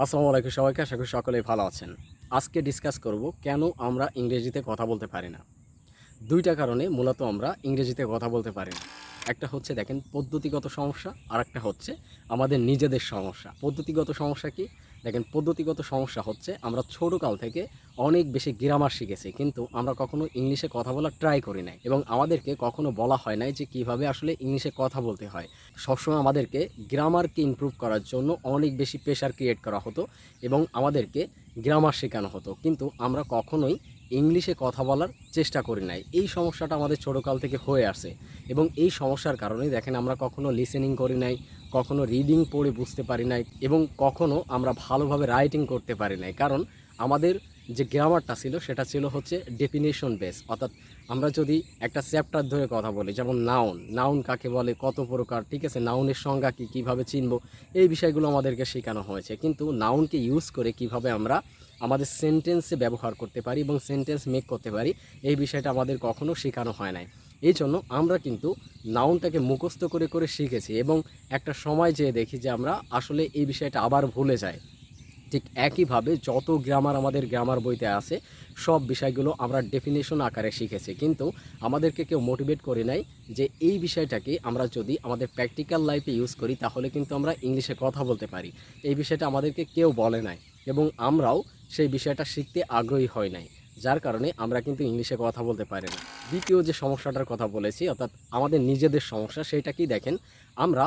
আসসালামু আলাইকুম সবাইকে, আশা করি সকলেই ভালো আছেন। আজকে ডিসকাস করব কেন আমরা ইংরেজিতে কথা বলতে পারি না। দুইটা কারণে মূলত আমরা ইংরেজিতে কথা বলতে পারি না। একটা হচ্ছে দেখেন, পদ্ধতিগত সমস্যা আর একটা হচ্ছে আমাদের নিজেদের সমস্যা। পদ্ধতিগত সমস্যা কি? দেখেন, পদ্ধতিগত সমস্যা হচ্ছে, আমরা ছোটোকাল থেকে অনেক বেশি গ্রামার শিখেছি, কিন্তু আমরা কখনো ইংলিশে কথা বলার ট্রাই করি নাই এবং আমাদেরকে কখনো বলা হয় নাই যে কীভাবে আসলে ইংলিশে কথা বলতে হয়। সবসময় আমাদেরকে গ্রামারকে ইমপ্রুভ করার জন্য অনেক বেশি প্রেশার ক্রিয়েট করা হতো এবং আমাদেরকে গ্রামার শেখানো হতো, কিন্তু আমরা কখনোই ইংলিশে কথা বলার চেষ্টা করি নাই। এই সমস্যাটা আমাদের ছোটোকাল থেকে হয়ে আসে এবং এই সমস্যার কারণে দেখেন, আমরা কখনো লিসেনিং করি নাই কখনো রিডিং পড়ে বুঝতে পারি নাই এবং কখনো আমরা ভালোভাবে রাইটিং করতে পারি নাই। কারণ আমাদের যে গ্রামারটা ছিল, সেটা ছিল হচ্ছে ডেফিনেশন বেস অর্থাৎ আমরা যদি একটা চ্যাপ্টার ধরে কথা বলি, যেমন নাউন নাউন কাকে বলে, কত প্রকার, ঠিক আছে নাউনের সংজ্ঞা কী, কীভাবে চিনব, এই বিষয়গুলো আমাদেরকে শেখানো হয়েছে। কিন্তু নাউনকে ইউজ করে কীভাবে আমরা আমাদের সেন্টেন্সে ব্যবহার করতে পারি এবং সেন্টেন্স মেক করতে পারি, এই বিষয়টা আমাদের কখনো শেখানো হয় নাই। এই জন্য আমরা কিন্তু নাউনটাকে মুখস্থ করে করে শিখেছি এবং একটা সময় যেয়ে দেখি যে আমরা আসলে এই বিষয়টা আবার ভুলে যাই। ঠিক একইভাবে যত গ্রামার আমাদের গ্রামার বইতে আছে, সব বিষয়গুলো আমরা ডেফিনেশন আকারে শিখেছি। কিন্তু আমাদেরকে কেউ মোটিভেট করে নাই যে এই বিষয়টাকে আমরা যদি আমাদের প্র্যাকটিক্যাল লাইফে ইউজ করি, তাহলে কিন্তু আমরা ইংলিশে কথা বলতে পারি। এই বিষয়টা আমাদেরকে কেউ বলে নাই এবং আমরাও সেই বিষয়টা শিখতে আগ্রহী হয় নাই। যার কারণে আমরা কিন্তু ইংলিশে কথা বলতে পারি না। দ্বিতীয় যে সমস্যাটার কথা বলেছি, অর্থাৎ আমাদের নিজেদের সমস্যা সেটা কি দেখেন, আমরা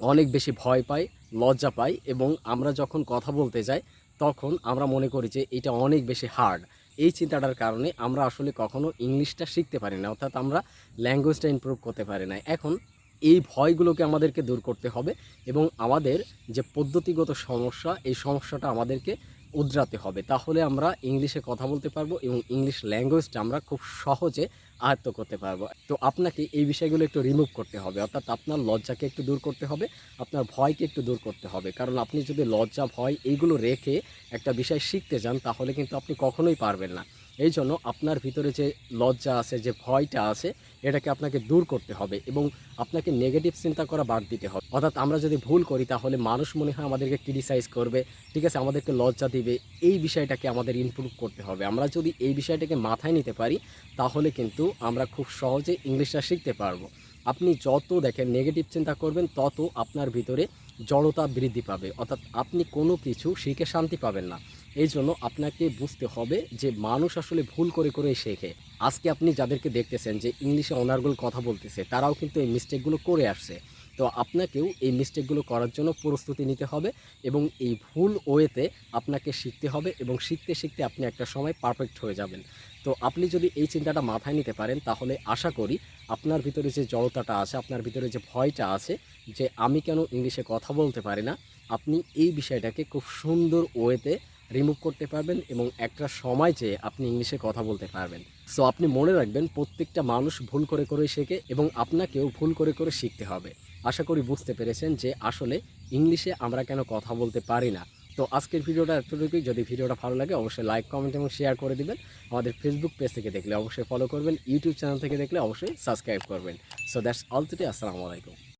অনেক বেশি ভয় পাই, লজ্জা পাই এবং আমরা যখন কথা বলতে যাই, তখন আমরা মনে করি যে এটা অনেক বেশি হার্ড এই চিন্তাটার কারণে আমরা আসলে কখনো ইংলিশটা শিখতে পারি না, অর্থাৎ আমরা ল্যাঙ্গুয়েজটা ইমপ্রুভ করতে পারি না। এখন এই ভয়গুলোকে আমাদেরকে দূর করতে হবে এবং আমাদের যে পদ্ধতিগত সমস্যা, এই সমস্যাটা আমাদেরকে উদ্রাতে হবে। তাহলে আমরা ইংলিশে কথা বলতে পারব এবং ইংলিশ ল্যাঙ্গুয়েজটা আমরা খুব সহজে আয়ত্ত করতে পারব। তো আপনাকে এই বিষয়গুলো একটু রিমুভ করতে হবে। অর্থাৎ আপনার লজ্জাকে একটু দূর করতে হবে, আপনার ভয়কে একটু দূর করতে হবে। কারণ আপনি যদি লজ্জা, ভয় এইগুলো রেখে একটা বিষয় শিখতে যান, তাহলে কিন্তু আপনি কখনোই পারবেন না। এই জন্য আপনার ভিতরে যে লজ্জা আছে, যে ভয়টা আছে, এটাকে আপনাকে দূর করতে হবে এবং আপনাকে নেগেটিভ চিন্তা করা বাদ দিতে হবে। অর্থাৎ আমরা যদি ভুল করি, তাহলে মানুষ মনে হয় আমাদেরকে ক্রিটিসাইজ করবে, ঠিক আছে, আমাদেরকে লজ্জা দিবে। এই বিষয়টাকে আমাদের ইমপ্রুভ করতে হবে। আমরা যদি এই বিষয়টাকে মাথায় নিতে পারি, তাহলে আমরা খুব সহজে ইংলিশটা শিখতে পারব। আপনি যত দেখেন নেগেটিভ চিন্তা করবেন, তত আপনার ভিতরে জড়তা বৃদ্ধি পাবে। অর্থাৎ আপনি কোনো কিছু শিখে শান্তি পাবেন না। এই জন্য আপনাকে বুঝতে হবে যে মানুষ আসলে ভুল করে করে শেখে। আজকে আপনি যাদেরকে দেখতেছেন যে ইংলিশে অনার্গল কথা বলতেছে, তারাও কিন্তু এই মিস্টেকগুলো করে আসছে। তো আপনাকেও এই মিস্টেকগুলো করার জন্য প্রস্তুতি নিতে হবে এবং এই ভুল ওয়েতে আপনাকে শিখতে হবে এবং শিখতে শিখতে আপনি একটা সময় পারফেক্ট হয়ে যাবেন। তো আপনি যদি এই চিন্তাটা মাথায় নিতে পারেন, তাহলে আশা করি আপনার ভিতরে যে জড়তাটা আছে, আপনার ভিতরে যে ভয়টা আছে, যে আমি কেন ইংলিশে কথা বলতে পারি না, আপনি এই বিষয়টাকে খুব সুন্দর ওয়েতে রিমুভ করতে পারবেন এবং একটা সময় চেয়ে আপনি ইংলিশে কথা বলতে পারবেন। সো আপনি মনে রাখবেন, প্রত্যেকটা মানুষ ভুল করে করে শেখে এবং আপনাকেও ভুল করে করে শিখতে হবে। আশা করি বুঝতে পেরেছেন যে আসলে ইংলিশে আমরা কেন কথা বলতে পারি না। তো আজকের ভিডিওটা এতটুকুই। যদি ভিডিওটা ভালো লাগে, অবশ্যই লাইক কমেন্ট এবং শেয়ার করে দিবেন। আমাদের ফেসবুক পেজ থেকে দেখলে অবশ্যই ফলো করবেন ইউটিউব চ্যানেল থেকে দেখলে অবশ্যই সাবস্ক্রাইব করবেন। সো দ্যাটস অল টুডে আসসালামু আলাইকুম।